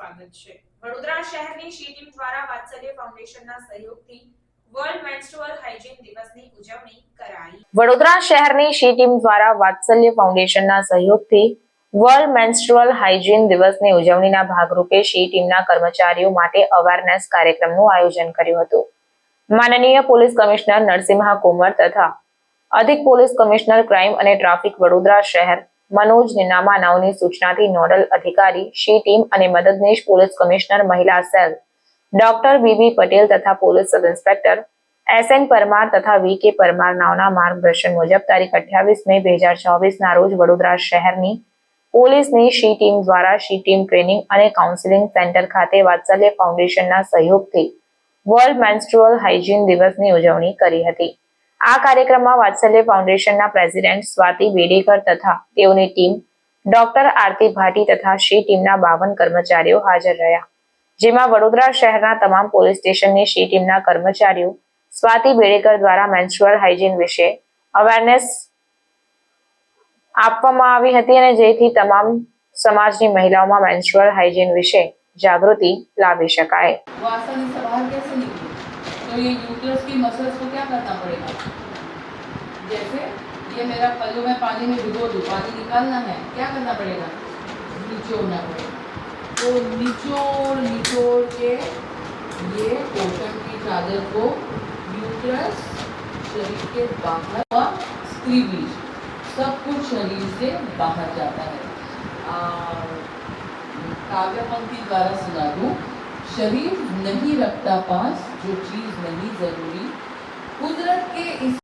સ્વાગત છે. વડોદરા શહેરની શી ટીમ દ્વારા વાત્સલ્ય ફાઉન્ડેશનના સહયોગથી વડોદરા શહેરની શી ટીમ દ્વારા વાત્સલ્ય ફાઉન્ડેશનના સહયોગથી વર્લ્ડ મેન્સ્ટ્રુઅલ હાઇજીન દિવસની ઉજવણીના ભાગરૂપે શી ટીમના કર્મચારીઓ માટે અવેરનેસ કાર્યક્રમનું આયોજન કર્યું હતું. માનનીય પોલીસ કમિશનર નરસિંહા કુંવર તથા અધિક પોલીસ કમિશનર ક્રાઇમ અને ટ્રાફિક વડોદરા શહેર મનોજ નિનામા નાવની સૂચનાથી નોડલ અધિકારી, શી ટીમ અને મદદનીશ પોલીસ કમિશનર મહિલા cell. Doctor B B Patel તથા police sub inspector S N Parmar તથા વી કે પરમાર નાવના માર્ગદર્શન મુજબ તારીખ અઠ્યાવીસ મે બે હજાર ચોવીસના રોજ વડોદરા શહેરની પોલીસની શી ટીમ દ્વારા શી ટીમ ટ્રેનિંગ અને કાઉન્સિલિંગ સેન્ટર ખાતે વાત્સલ્ય ફાઉન્ડેશનના સહયોગથી વર્લ્ડ મેન્સ્ટ્રુઅલ હાઇજીન દિવસની ઉજવણી કરી હતી. આ કાર્યક્રમમાં વાત્સલ્ય ફાઉન્ડેશનના પ્રેસિડેન્ટ સ્વાતિ બેડેકર તથા તેઓની ટીમ, ડોક્ટર આરતી ભાટી તથા શી ટીમના બાવન કર્મચારીઓ હાજર રહ્યા. જેમાં વડોદરા શહેરના તમામ પોલીસ સ્ટેશનની શી ટીમના કર્મચારીઓ, સ્વાતિ બેડેકર દ્વારા મેન્સ્યુઅલ હાઇજીન વિશે અવેરનેસ આપવામાં આવી હતી અને જેથી તમામ સમાજની મહિલાઓમાં મેન્સ્યુઅલ હાઇજીન વિશે જાગૃતિ લાવી શકાય. तो ये यूट्रस की मसल्स को क्या करना पड़ेगा? जैसे ये मेरा पल्लू में पानी में भिगो दूँ, पानी निकालना है, क्या करना पड़ेगा? निचोड़ना पड़ेगा। तो निचोड़ निचोड़ के ये पोषण की चादर को यूट्रस शरीर के बाहर और स्त्री बीज। सब कुछ शरीर से बाहर जाता है। काव्य पंक्ति द्वारा सुना दूँ शरीर नहीं रखता पास जो चीज नहीं जरूरी कुदरत के इस